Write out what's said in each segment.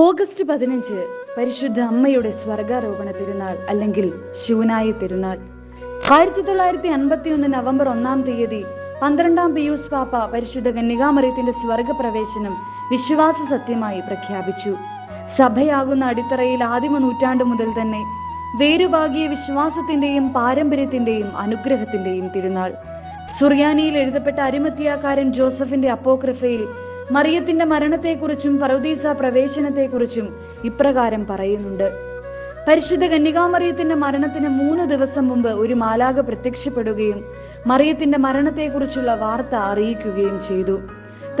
August പതിനഞ്ച് പരിശുദ്ധ അമ്മയുടെ സ്വർഗാരോപണ തിരുനാൾ അല്ലെങ്കിൽ ശിവനായി തിരുനാൾ. ആയിരത്തി തൊള്ളായിരത്തി അൻപത്തി ഒന്ന് നവംബർ ഒന്നാം തീയതി പന്ത്രണ്ടാം പിയൂസ് പാപ്പ പരിശുദ്ധ കന്യകാമറിയത്തിന്റെ സ്വർഗപ്രവേശനം വിശ്വാസ സത്യമായി പ്രഖ്യാപിച്ചു. സഭയാകുന്ന അടിത്തറയിൽ ആദിമ നൂറ്റാണ്ട് മുതൽ തന്നെ വേരുപാകിയ വിശ്വാസത്തിന്റെയും പാരമ്പര്യത്തിന്റെയും അനുഗ്രഹത്തിന്റെയും തിരുനാൾ. സുറിയാനിയിൽ എഴുതപ്പെട്ട അരിമത്തിയാക്കാരൻ ജോസഫിന്റെ അപ്പോക്രിഫയിൽ മറിയത്തിന്റെ മരണത്തെക്കുറിച്ചും പർവദീസ പ്രവേശനത്തെക്കുറിച്ചും ഇപ്രകാരം പറയുന്നുണ്ട്. പരിശുദ്ധ കന്യകാമറിയത്തിന്റെ മരണത്തിന് മൂന്ന് ദിവസം മുമ്പ് ഒരു മാലാഖ പ്രത്യക്ഷപ്പെടുകയും മറിയത്തിന്റെ മരണത്തെക്കുറിച്ചുള്ള വാർത്ത അറിയിക്കുകയും ചെയ്തു.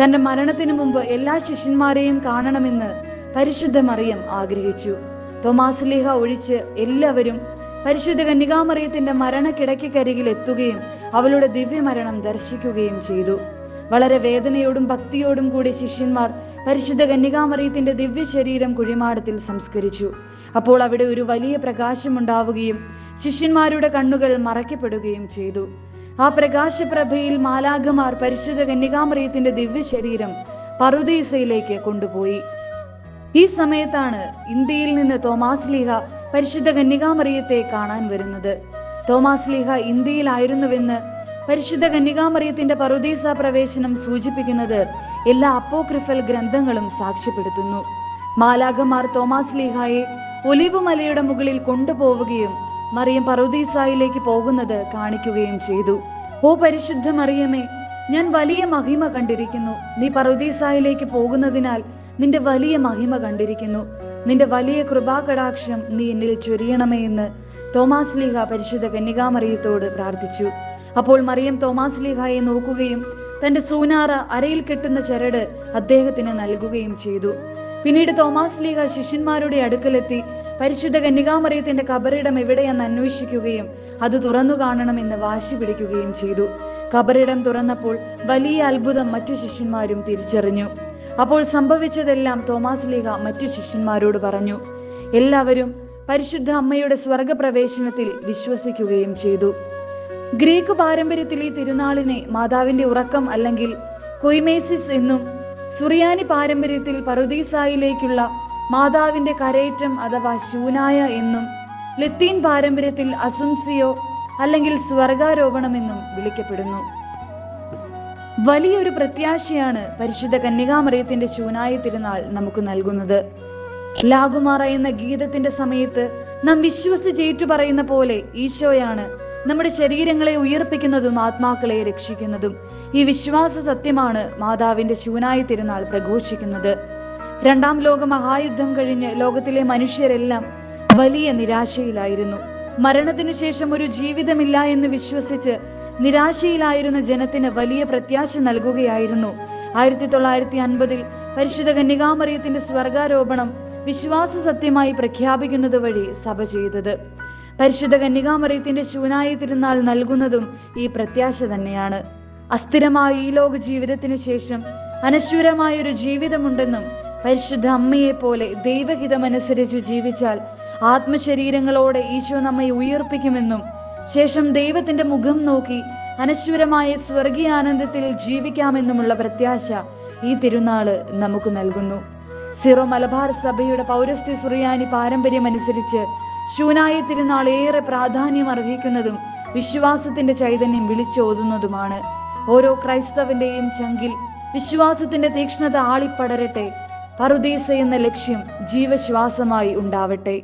തന്റെ മരണത്തിനു മുമ്പ് എല്ലാ ശിഷ്യന്മാരെയും കാണണമെന്ന് പരിശുദ്ധ മറിയം ആഗ്രഹിച്ചു. തോമാസ് ലീഹ ഒഴിച്ച് എല്ലാവരും പരിശുദ്ധ കന്യകാമറിയത്തിന്റെ മരണക്കിടയ്ക്കരികിൽ എത്തുകയും അവളുടെ ദിവ്യമരണം ദർശിക്കുകയും ചെയ്തു. വളരെ വേദനയോടും ഭക്തിയോടും കൂടി ശിഷ്യന്മാർ പരിശുദ്ധ കന്യകാമറിയത്തിന്റെ ദിവ്യ ശരീരം കുഴിമാടത്തിൽ സംസ്കരിച്ചു. അപ്പോൾ അവിടെ ഒരു വലിയ പ്രകാശമുണ്ടാവുകയും ശിഷ്യന്മാരുടെ കണ്ണുകൾ മറയ്ക്കപ്പെടുകയും ചെയ്തു. ആ പ്രകാശപ്രഭയിൽ മാലാഖമാർ പരിശുദ്ധ കന്യകാമറിയത്തിന്റെ ദിവ്യ ശരീരം പറുദീസയിലേക്ക് കൊണ്ടുപോയി. ഈ സമയത്താണ് ഇന്ത്യയിൽ നിന്ന് തോമാസ് ലീഹ പരിശുദ്ധ കന്യകാമറിയത്തെ കാണാൻ വരുന്നത്. തോമാസ് ലീഹ ഇന്ത്യയിലായിരുന്നുവെന്ന് പരിശുദ്ധ കന്യകാമറിയത്തിന്റെ പറുദീസ പ്രവേശനം സൂചിപ്പിക്കുന്നത് എല്ലാ അപ്പോക്രിഫൽ ഗ്രന്ഥങ്ങളും സാക്ഷ്യപ്പെടുത്തുന്നു. മാലാഖമാർ തോമാസ് ലീഹായെ ഒലിവ് മലയുടെ മുകളിൽ കൊണ്ടുപോവുകയും മറിയം പറുദീസായിലേക്ക് പോകുന്നത് കാണിക്കുകയും ചെയ്തു. ഓ പരിശുദ്ധ മറിയമേ ഞാൻ വലിയ മഹിമ കണ്ടിരിക്കുന്നു. നീ പറുദീസായിലേക്ക് പോകുന്നതിനാൽ നിന്റെ വലിയ മഹിമ കണ്ടിരിക്കുന്നു. നിന്റെ വലിയ കൃപാകടാക്ഷം നീ എന്നിൽ ചൊരിയണമേ എന്ന് തോമാസ് ലീഹ പരിശുദ്ധ കന്യകാമറിയത്തോട് പ്രാർത്ഥിച്ചു. അപ്പോൾ മറിയം തോമാസ് ലീഹായെ നോക്കുകയും തന്റെ സൂനാറ അരയിൽ കെട്ടുന്ന ചരട് അദ്ദേഹത്തിന് നൽകുകയും ചെയ്തു. പിന്നീട് തോമാസ് ലീഗ ശിഷ്യന്മാരുടെ അടുക്കലെത്തി പരിശുദ്ധ കന്യകാമറിയത്തിന്റെ കബറിടം എവിടെയെന്ന് അന്വേഷിക്കുകയും അത് തുറന്നു കാണണമെന്ന് വാശി പിടിക്കുകയും ചെയ്തു. കബറിടം തുറന്നപ്പോൾ വലിയ അത്ഭുതം മറ്റു ശിഷ്യന്മാരും തിരിച്ചറിഞ്ഞു. അപ്പോൾ സംഭവിച്ചതെല്ലാം തോമാസ് ലീഗ മറ്റു ശിഷ്യന്മാരോട് പറഞ്ഞു. എല്ലാവരും പരിശുദ്ധ അമ്മയുടെ സ്വർഗപ്രവേശനത്തിൽ വിശ്വസിക്കുകയും ചെയ്തു. ഗ്രീക്ക് പാരമ്പര്യത്തിൽ ഈ തിരുനാളിനെ മാതാവിന്റെ ഉറക്കം അല്ലെങ്കിൽ കൊയ്മേസിസ് എന്നും സുറിയാനി പാരമ്പര്യത്തിൽ പറുദീസായിലേക്കുള്ള മാതാവിന്റെ കരയേറ്റം അഥവാ ശൂനായ എന്നും ലത്തീൻ പാരമ്പര്യത്തിൽ അസുംസിയോ അല്ലെങ്കിൽ സ്വർഗാരോപണം എന്നും വിളിക്കപ്പെടുന്നു. വലിയൊരു പ്രത്യാശയാണ് പരിശുദ്ധ കന്യകാമറിയത്തിന്റെ ശൂനായ തിരുനാൾ നമുക്ക് നൽകുന്നത്. ലാഗുമാറ എന്ന ഗീതത്തിന്റെ സമയത്ത് നാം വിശ്വസിച്ചേറ്റു പറയുന്ന പോലെ ഈശോയാണ് നമ്മുടെ ശരീരങ്ങളെ ഉയർപ്പിക്കുന്നതും ആത്മാക്കളെ രക്ഷിക്കുന്നതും ഈ വിശ്വാസ സത്യമാണ് മാതാവിന്റെ ശൂനായി തിരുനാൾ പ്രഘോഷിക്കുന്നത്. രണ്ടാം ലോക മഹായുദ്ധം കഴിഞ്ഞ് ലോകത്തിലെ മനുഷ്യരെല്ലാം വലിയ നിരാശയിലായിരുന്നു. മരണത്തിനു ശേഷം ഒരു ജീവിതമില്ല എന്ന് വിശ്വസിച്ച് നിരാശയിലായിരുന്ന ജനത്തിന് വലിയ പ്രത്യാശ നൽകുകയായിരുന്നു. ആയിരത്തി തൊള്ളായിരത്തി അൻപതിൽ പരിശുദ്ധ കന്യകാമറിയത്തിന്റെ സ്വർഗാരോപണം വിശ്വാസ സത്യമായി പ്രഖ്യാപിക്കുന്നത് വഴി സഭ ചെയ്തത്. പരിശുദ്ധ കന്യകാമറിയത്തിന്റെ ശൂനായി തിരുനാൾ നൽകുന്നതും ഈ പ്രത്യാശ തന്നെയാണ്. അസ്ഥിരമായ ഈ ലോക ജീവിതത്തിനു ശേഷം അനശ്വരമായ ഒരു ജീവിതമുണ്ടെന്നും പരിശുദ്ധ അമ്മയെ പോലെ ദൈവഹിതമനുസരിച്ച് ജീവിച്ചാൽ ആത്മശരീരങ്ങളോടെ ഈശോ നമ്മെ ഉയർപ്പിക്കുമെന്നും ശേഷം ദൈവത്തിന്റെ മുഖം നോക്കി അനശ്വരമായ സ്വർഗീയ ആനന്ദത്തിൽ ജീവിക്കാമെന്നുമുള്ള പ്രത്യാശ ഈ തിരുനാൾ നമുക്ക് നൽകുന്നു. സിറോ മലബാർ സഭയുടെ പൗരസ്ത്യ സുറിയാനി പാരമ്പര്യമനുസരിച്ച് ശൂനായ തിരുനാൾ ഏറെ പ്രാധാന്യം അർഹിക്കുന്നതും വിശ്വാസത്തിന്റെ ചൈതന്യം വിളിച്ചോതുന്നതുമാണ്. ഓരോ ക്രൈസ്തവന്റെയും ചങ്കിൽ വിശ്വാസത്തിന്റെ തീക്ഷ്ണത ആളിപ്പടരട്ടെ. പറുദീസ എന്ന ലക്ഷ്യം ജീവശ്വാസമായി ഉണ്ടാവട്ടെ.